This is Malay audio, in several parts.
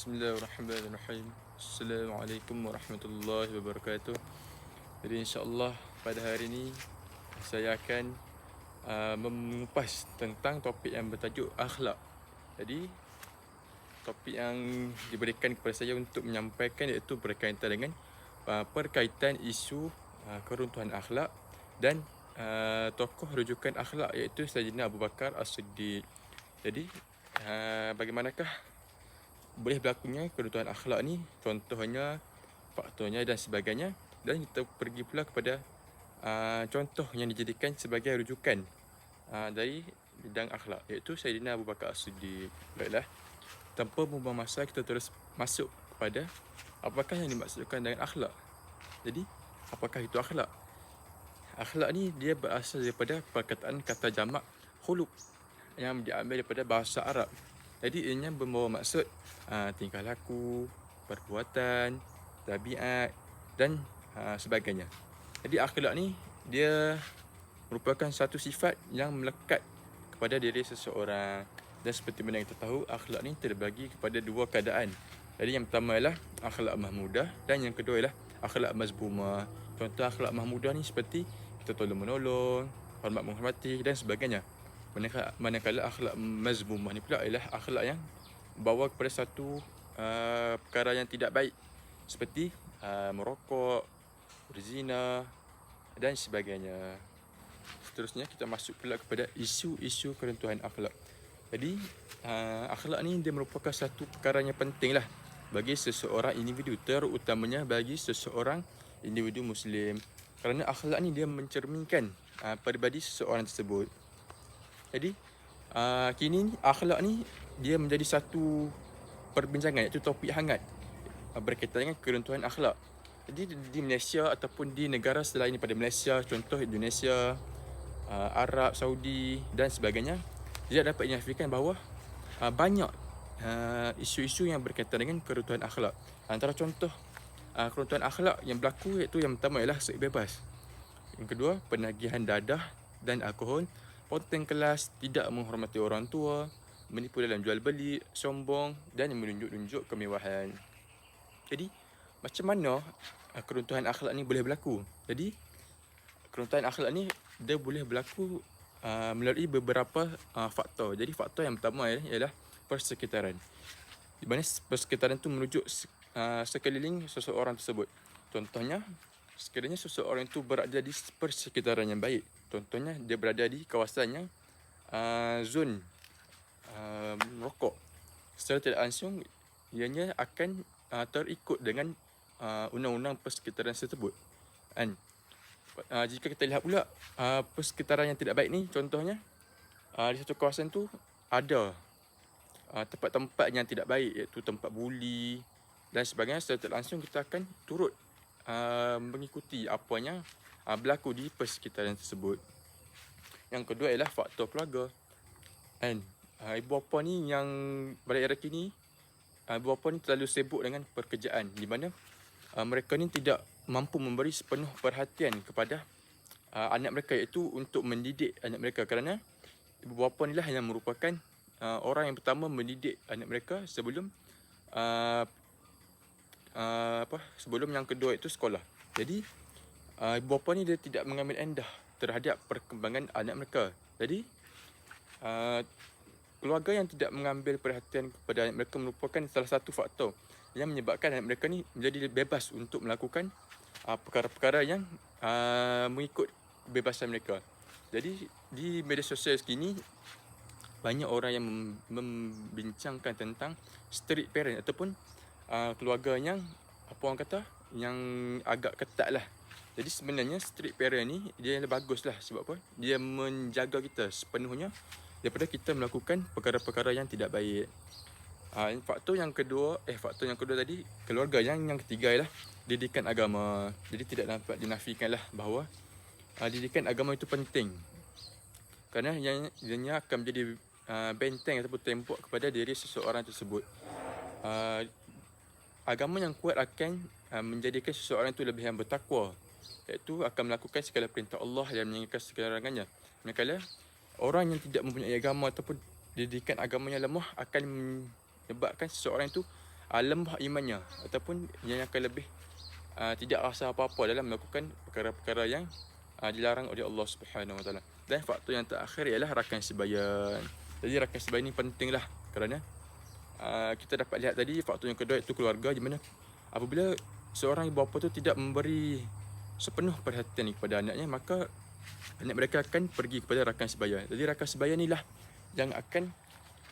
Bismillahirrahmanirrahim. Assalamualaikum warahmatullahi wabarakatuh. Jadi insya-Allah pada hari ini saya akan uh, mengupas tentang topik yang bertajuk akhlak. Jadi topik yang diberikan kepada saya untuk menyampaikan iaitu berkaitan dengan uh, perkaitan isu uh, keruntuhan akhlak dan uh, tokoh rujukan akhlak iaitu Sayyidina Abu Bakar As-Siddiq. Jadi uh, bagaimanakah boleh berlakunya keruntuhan akhlak ni contohnya faktornya dan sebagainya. Dan kita pergi pula kepada uh, contoh yang dijadikan sebagai rujukan uh, dari bidang akhlak iaitu Sayyidina Abu Bakar As-Siddiq. Baiklah tanpa membuang masa kita terus masuk kepada apakah yang dimaksudkan dengan akhlak. Jadi apakah itu akhlak? Akhlak ni dia berasal daripada perkataan kata jamak khuluq yang diambil daripada bahasa Arab jadi ianya membawa maksud uh, tingkah laku, perbuatan, tabiat dan uh, sebagainya. Jadi akhlak ni dia merupakan satu sifat yang melekat kepada diri seseorang. Dan seperti mana kita tahu, akhlak ni terbagi kepada dua keadaan. Jadi yang pertama ialah akhlak mahmudah dan yang kedua ialah akhlak mazbumah. Contoh akhlak mahmudah ni seperti kita tolong menolong, hormat menghormati dan sebagainya manakala, manakala akhlak mazmumah ni pula ialah akhlak yang bawa kepada satu uh, perkara yang tidak baik seperti uh, merokok, berzina dan sebagainya. Seterusnya kita masuk pula kepada isu-isu keruntuhan akhlak. Jadi uh, akhlak ni dia merupakan satu perkara yang penting lah bagi seseorang individu terutamanya bagi seseorang individu muslim kerana akhlak ni dia mencerminkan uh, peribadi seseorang tersebut jadi uh, kini ni akhlak ni dia menjadi satu perbincangan iaitu topik hangat uh, berkaitan dengan keruntuhan akhlak. Jadi di Malaysia ataupun di negara selain daripada Malaysia, contoh Indonesia, uh, Arab, Saudi dan sebagainya, dia dapat dinafikan bahawa uh, banyak uh, isu-isu yang berkaitan dengan keruntuhan akhlak. Antara contoh uh, keruntuhan akhlak yang berlaku iaitu yang pertama ialah seks bebas. Yang kedua, penagihan dadah dan alkohol ponteng kelas, tidak menghormati orang tua, menipu dalam jual beli, sombong dan menunjuk-nunjuk kemewahan. Jadi, macam mana uh, keruntuhan akhlak ni boleh berlaku? Jadi, keruntuhan akhlak ni dia boleh berlaku uh, melalui beberapa uh, faktor. Jadi, faktor yang pertama ialah persekitaran. Di mana persekitaran tu merujuk uh, sekeliling seseorang tersebut. Contohnya, sekiranya seseorang itu berada di persekitaran yang baik, Contohnya dia berada di kawasan yang uh, zon uh, merokok. Secara tidak langsung ianya akan uh, terikut dengan uh, undang-undang persekitaran tersebut. Kan? Uh, jika kita lihat pula uh, persekitaran yang tidak baik ni contohnya uh, di satu kawasan tu ada uh, tempat-tempat yang tidak baik iaitu tempat buli dan sebagainya secara tidak langsung kita akan turut uh, mengikuti apa yang uh, berlaku di persekitaran tersebut. Yang kedua ialah faktor keluarga. Kan? Uh, ibu bapa ni yang pada era kini, uh, ibu bapa ni terlalu sibuk dengan pekerjaan di mana uh, mereka ni tidak mampu memberi sepenuh perhatian kepada uh, anak mereka iaitu untuk mendidik anak mereka kerana ibu bapa ni lah yang merupakan uh, orang yang pertama mendidik anak mereka sebelum uh, uh, apa sebelum yang kedua itu sekolah. Jadi uh, ibu bapa ni dia tidak mengambil endah terhadap perkembangan anak mereka. Jadi uh, keluarga yang tidak mengambil perhatian kepada anak mereka merupakan salah satu faktor yang menyebabkan anak mereka ni menjadi bebas untuk melakukan uh, perkara-perkara yang uh, mengikut kebebasan mereka. Jadi di media sosial sekini banyak orang yang membincangkan tentang strict parent ataupun uh, keluarga yang apa orang kata yang agak ketat lah jadi sebenarnya strict parent ni dia yang bagus lah sebab apa? Dia menjaga kita sepenuhnya daripada kita melakukan perkara-perkara yang tidak baik. Uh, faktor yang kedua, eh faktor yang kedua tadi keluarga yang yang ketiga ialah didikan agama. Jadi tidak dapat dinafikan lah bahawa uh, didikan agama itu penting. Kerana yang ianya akan menjadi uh, benteng ataupun tembok kepada diri seseorang tersebut. Uh, agama yang kuat akan uh, menjadikan seseorang itu lebih yang bertakwa iaitu akan melakukan segala perintah Allah dan meninggalkan segala larangannya. Manakala orang yang tidak mempunyai agama ataupun didikan agamanya lemah akan menyebabkan seseorang itu uh, lemah imannya ataupun yang akan lebih uh, tidak rasa apa-apa dalam melakukan perkara-perkara yang uh, dilarang oleh Allah Subhanahu Wa Taala. Dan faktor yang terakhir ialah rakan sebayan. Jadi rakan sebayan ini pentinglah kerana uh, kita dapat lihat tadi faktor yang kedua iaitu keluarga di mana apabila seorang ibu bapa tu tidak memberi sepenuh perhatian kepada anaknya maka anak mereka akan pergi kepada rakan sebaya. Jadi rakan sebaya inilah yang akan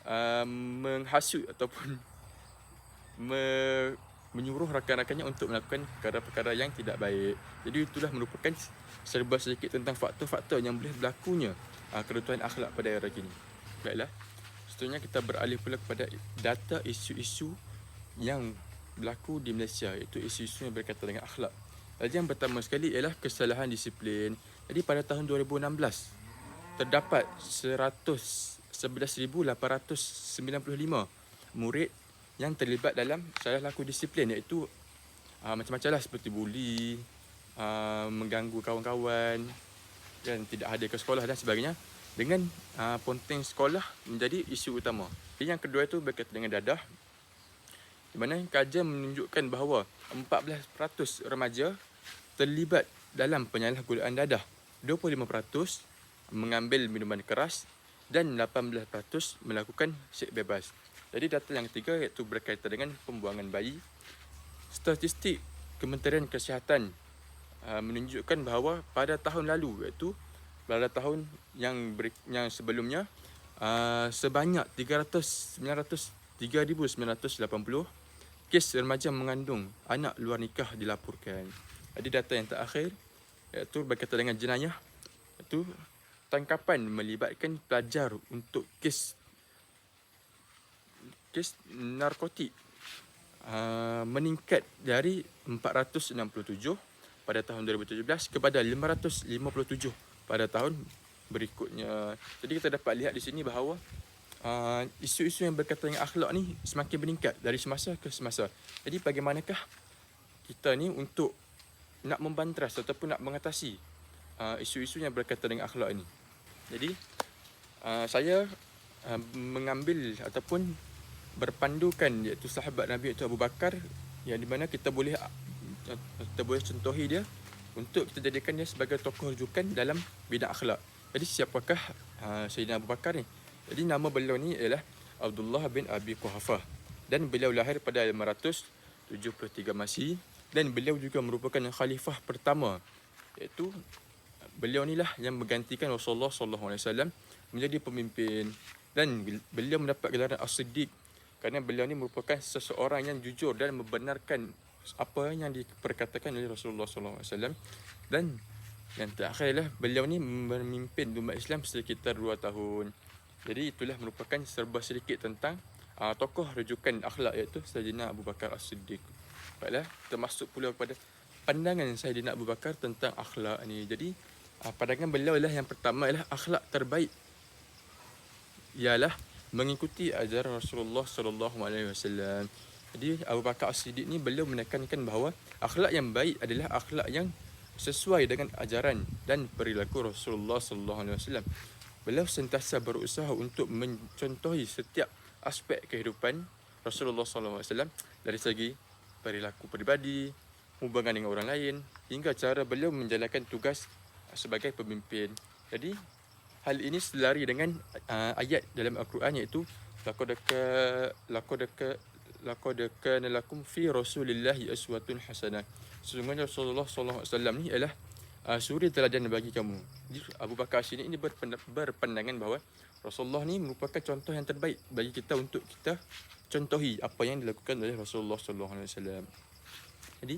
uh, menghasut ataupun me, menyuruh rakan-rakannya untuk melakukan perkara-perkara yang tidak baik. Jadi itulah merupakan serba sedikit tentang faktor-faktor yang boleh berlakunya uh, kerutuhan akhlak pada era kini. Baiklah. Seterusnya kita beralih pula kepada data isu-isu yang berlaku di Malaysia iaitu isu-isu yang berkaitan dengan akhlak. Jadi yang pertama sekali ialah kesalahan disiplin. Jadi pada tahun 2016 terdapat 111,895 murid yang terlibat dalam salah laku disiplin iaitu uh, macam-macam lah seperti buli, uh, mengganggu kawan-kawan dan tidak hadir ke sekolah dan sebagainya dengan uh, ponteng sekolah menjadi isu utama. Jadi yang kedua itu berkaitan dengan dadah di mana kajian menunjukkan bahawa 14% remaja terlibat dalam penyalahgunaan dadah. 25% mengambil minuman keras dan 18% melakukan seks bebas. Jadi data yang ketiga iaitu berkaitan dengan pembuangan bayi. Statistik Kementerian Kesihatan uh, menunjukkan bahawa pada tahun lalu iaitu pada tahun yang ber, yang sebelumnya uh, sebanyak 300 900 3980 kes remaja mengandung anak luar nikah dilaporkan. Jadi data yang terakhir iaitu berkaitan dengan jenayah iaitu tangkapan melibatkan pelajar untuk kes kes narkotik uh, meningkat dari 467 pada tahun 2017 kepada 557 pada tahun berikutnya. Jadi kita dapat lihat di sini bahawa uh, isu-isu yang berkaitan dengan akhlak ni semakin meningkat dari semasa ke semasa. Jadi bagaimanakah kita ni untuk nak membantras ataupun nak mengatasi uh, isu-isu yang berkaitan dengan akhlak ni. Jadi uh, saya uh, mengambil ataupun berpandukan iaitu sahabat Nabi iaitu Abu Bakar yang di mana kita boleh kita boleh contohi dia untuk kita jadikan dia sebagai tokoh rujukan dalam bidang akhlak. Jadi siapakah uh, Sayyidina Abu Bakar ni? Jadi nama beliau ni ialah Abdullah bin Abi Quhafah dan beliau lahir pada 573 Masih dan beliau juga merupakan khalifah pertama iaitu beliau ni lah yang menggantikan Rasulullah sallallahu alaihi wasallam menjadi pemimpin dan beliau mendapat gelaran As-Siddiq kerana beliau ni merupakan seseorang yang jujur dan membenarkan apa yang diperkatakan oleh Rasulullah SAW dan yang terakhir adalah beliau ni memimpin umat Islam sekitar 2 tahun. Jadi itulah merupakan serba sedikit tentang uh, tokoh rujukan akhlak iaitu Sayyidina Abu Bakar As-Siddiq. Baiklah, termasuk pula kepada pandangan Sayyidina Abu Bakar tentang akhlak ni. Jadi uh, pandangan beliau adalah yang pertama adalah akhlak terbaik ialah mengikuti ajaran Rasulullah sallallahu alaihi wasallam. Jadi Abu Bakar As-Siddiq ni beliau menekankan bahawa akhlak yang baik adalah akhlak yang sesuai dengan ajaran dan perilaku Rasulullah sallallahu alaihi wasallam. Beliau sentiasa berusaha untuk mencontohi setiap aspek kehidupan Rasulullah sallallahu alaihi wasallam dari segi perilaku peribadi, hubungan dengan orang lain hingga cara beliau menjalankan tugas sebagai pemimpin. Jadi hal ini selari dengan uh, ayat dalam al-Quran iaitu laqad ka laqad ka laqad kana lakum fi rasulillahi aswatun hasanah sesungguhnya Rasulullah sallallahu alaihi wasallam ni ialah uh, suri teladan bagi kamu jadi Abu Bakar sini ini berpandangan bahawa Rasulullah ni merupakan contoh yang terbaik bagi kita untuk kita contohi apa yang dilakukan oleh Rasulullah sallallahu alaihi wasallam jadi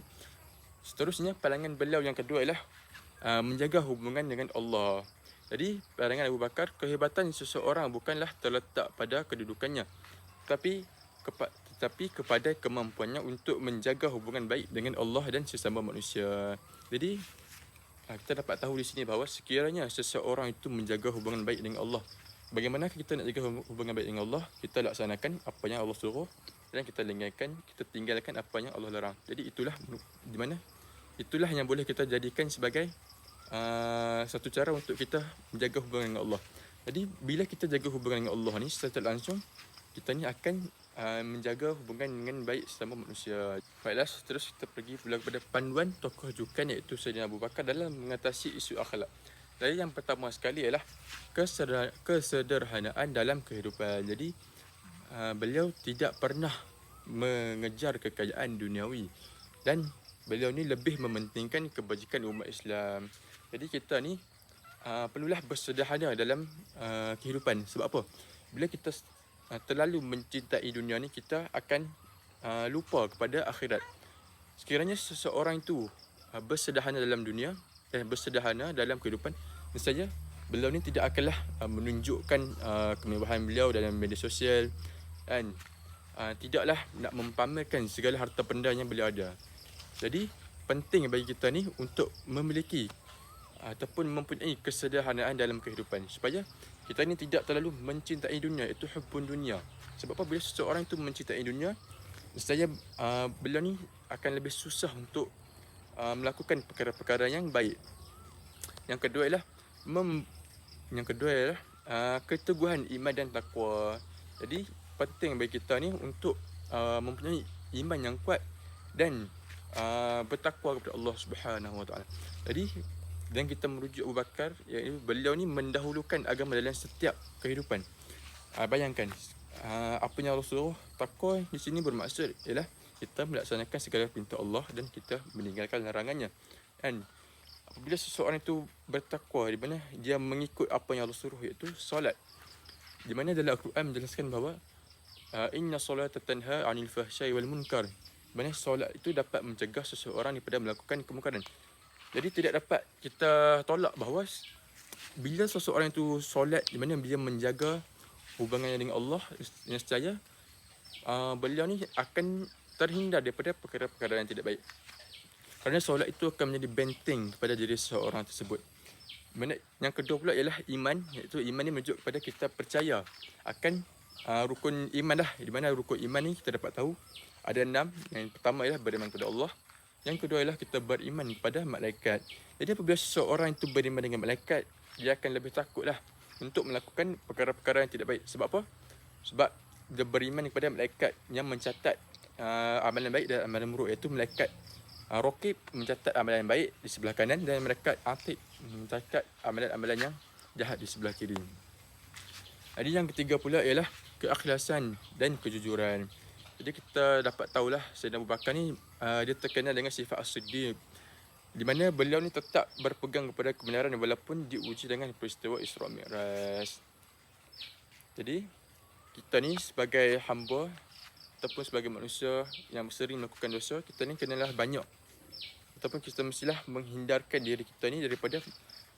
seterusnya pandangan beliau yang kedua ialah uh, menjaga hubungan dengan Allah jadi pandangan Abu Bakar kehebatan seseorang bukanlah terletak pada kedudukannya tapi kepa- tetapi kepada kemampuannya untuk menjaga hubungan baik dengan Allah dan sesama manusia. Jadi ah, kita dapat tahu di sini bahawa sekiranya seseorang itu menjaga hubungan baik dengan Allah bagaimana kita nak jaga hubungan baik dengan Allah kita laksanakan apa yang Allah suruh dan kita lengahkan kita tinggalkan apa yang Allah larang. Jadi itulah di mana itulah yang boleh kita jadikan sebagai uh, satu cara untuk kita menjaga hubungan dengan Allah. Jadi bila kita jaga hubungan dengan Allah ni secara langsung kita ni akan uh, menjaga hubungan dengan baik sesama manusia. Baiklah, terus kita pergi pula kepada panduan tokoh jukan iaitu Sayyidina Abu Bakar dalam mengatasi isu akhlak. Jadi yang pertama sekali ialah kesederhanaan dalam kehidupan. Jadi uh, beliau tidak pernah mengejar kekayaan duniawi dan beliau ni lebih mementingkan kebajikan umat Islam. Jadi kita ni uh, perlulah bersederhana dalam uh, kehidupan. Sebab apa? Bila kita uh, terlalu mencintai dunia ni kita akan uh, lupa kepada akhirat. Sekiranya seseorang itu uh, bersederhana dalam dunia dan bersederhana dalam kehidupan, misalnya beliau ni tidak akanlah uh, menunjukkan uh, kemewahan beliau dalam media sosial dan uh, tidaklah nak mempamerkan segala harta benda yang beliau ada. Jadi penting bagi kita ni untuk memiliki ataupun mempunyai kesederhanaan dalam kehidupan. Supaya kita ni tidak terlalu mencintai dunia itu hubbun dunia. Sebab apa? Bila seseorang itu mencintai dunia saya uh, beliau ni akan lebih susah untuk uh, melakukan perkara-perkara yang baik. Yang kedua ialah mem, yang kedua ialah uh, keteguhan iman dan takwa jadi penting bagi kita ni untuk uh, mempunyai iman yang kuat dan uh, bertakwa kepada Allah Subhanahu Wa Taala jadi dan kita merujuk Abu Bakar iaitu beliau ni mendahulukan agama dalam setiap kehidupan. Uh, bayangkan uh, apa yang Allah takwa di sini bermaksud ialah kita melaksanakan segala perintah Allah dan kita meninggalkan larangannya. Dan apabila seseorang itu bertakwa di mana dia mengikut apa yang Allah suruh iaitu solat. Di mana dalam Al-Quran menjelaskan bahawa uh, inna solata tanha 'anil fahsya'i wal munkar. Mana solat itu dapat mencegah seseorang daripada melakukan kemungkaran. Jadi tidak dapat kita tolak bahawa bila seseorang itu solat di mana dia menjaga hubungannya dengan Allah yang setia uh, beliau ni akan terhindar daripada perkara-perkara yang tidak baik. Kerana solat itu akan menjadi benteng kepada diri seseorang tersebut. Yang kedua pula ialah iman, iaitu iman ni menunjuk kepada kita percaya akan uh, rukun iman dah. Di mana rukun iman ni kita dapat tahu ada enam. Yang pertama ialah beriman kepada Allah. Yang kedua ialah kita beriman kepada malaikat. Jadi apabila seseorang itu beriman dengan malaikat, dia akan lebih takutlah untuk melakukan perkara-perkara yang tidak baik. Sebab apa? Sebab dia beriman kepada malaikat yang mencatat uh, amalan baik dan amalan buruk iaitu malaikat uh, Rokib mencatat amalan yang baik di sebelah kanan dan malaikat Atid mencatat amalan-amalan yang jahat di sebelah kiri. Jadi yang ketiga pula ialah keakhlasan dan kejujuran. Jadi kita dapat tahulah Sayyidina Abu Bakar ni uh, dia terkenal dengan sifat as-siddiq di mana beliau ni tetap berpegang kepada kebenaran walaupun diuji dengan peristiwa Isra Mi'raj. Jadi kita ni sebagai hamba ataupun sebagai manusia yang sering melakukan dosa, kita ni kenalah banyak ataupun kita mestilah menghindarkan diri kita ni daripada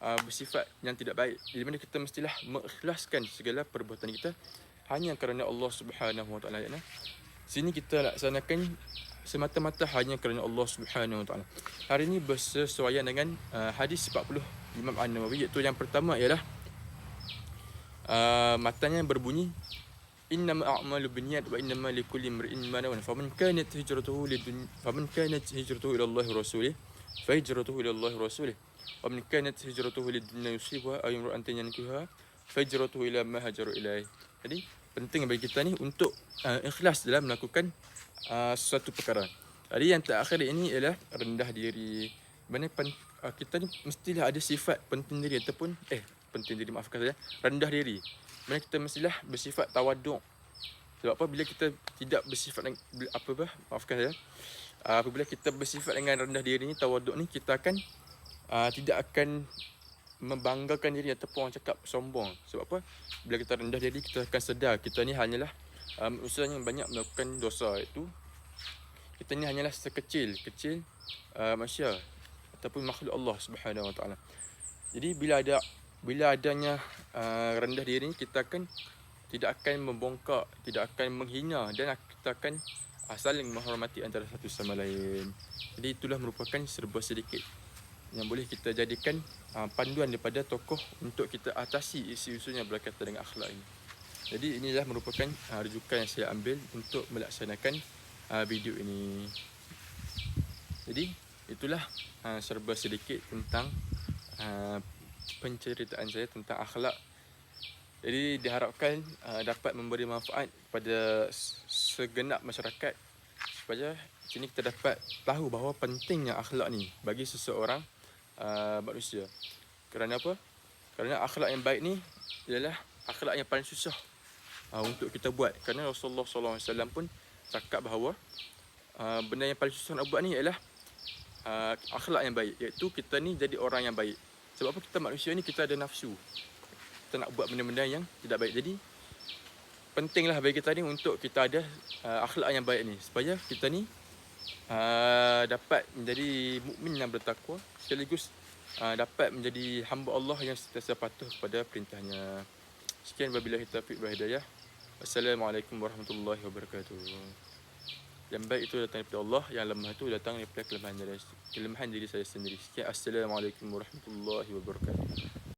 uh, bersifat yang tidak baik. Di mana kita mestilah mengikhlaskan segala perbuatan kita hanya kerana Allah Subhanahu Wa Taala. Sini kita laksanakan semata-mata hanya kerana Allah Subhanahu Wa Taala. Hari ini bersesuaian dengan uh, hadis 40 Imam An-Nawawi iaitu yang pertama ialah uh, matanya berbunyi innama a'malu binniyat wa innama likulli imrin ma nawa faman kanat hijratuhu lidunya faman kanat hijratuhu ila Allah rasulih fa hijratuhu ila Allah rasulih wa man kanat hijratuhu lidunya yusibuha aw imra'an yankiha fa hijratuhu ila ma hajaru ilaihi jadi penting bagi kita ni untuk uh, ikhlas dalam melakukan uh, sesuatu perkara. Jadi yang terakhir ini ialah rendah diri. Mana pen, uh, kita ni mestilah ada sifat penting diri ataupun eh penting diri maafkan saya rendah diri. Mana kita mestilah bersifat tawaduk. Sebab apa bila kita tidak bersifat apa apa maafkan saya. Uh, apabila kita bersifat dengan rendah diri ni tawaduk ni kita akan uh, tidak akan membanggakan diri ataupun orang cakap sombong. Sebab apa? Bila kita rendah diri, kita akan sedar kita ni hanyalah uh, manusia yang banyak melakukan dosa itu. Kita ni hanyalah sekecil, kecil uh, manusia ataupun makhluk Allah Subhanahu Wa Taala. Jadi bila ada bila adanya uh, rendah diri ni kita akan tidak akan membongkak, tidak akan menghina dan kita akan uh, saling menghormati antara satu sama lain. Jadi itulah merupakan serba sedikit yang boleh kita jadikan uh, panduan daripada tokoh untuk kita atasi isu-isu yang berkaitan dengan akhlak ini. Jadi inilah merupakan uh, rujukan yang saya ambil untuk melaksanakan uh, video ini. Jadi itulah uh, serba sedikit tentang uh, penceritaan saya tentang akhlak Jadi diharapkan uh, dapat memberi manfaat pada segenap masyarakat supaya sini kita dapat tahu bahawa pentingnya akhlak ni bagi seseorang uh, manusia. Kerana apa? Kerana akhlak yang baik ni ialah akhlak yang paling susah uh, untuk kita buat. Kerana Rasulullah SAW pun cakap bahawa uh, benda yang paling susah nak buat ni ialah uh, akhlak yang baik. Iaitu kita ni jadi orang yang baik. Sebab apa kita manusia ni kita ada nafsu kita nak buat benda-benda yang tidak baik. Jadi pentinglah bagi kita ni untuk kita ada uh, akhlak yang baik ni supaya kita ni uh, dapat menjadi mukmin yang bertakwa sekaligus uh, dapat menjadi hamba Allah yang sentiasa patuh kepada perintahnya. Sekian wabillahi taufiq wal hidayah. Assalamualaikum warahmatullahi wabarakatuh. Yang baik itu datang daripada Allah, yang lemah itu datang daripada kelemahan diri, kelemahan diri saya sendiri. Sekian Assalamualaikum warahmatullahi wabarakatuh.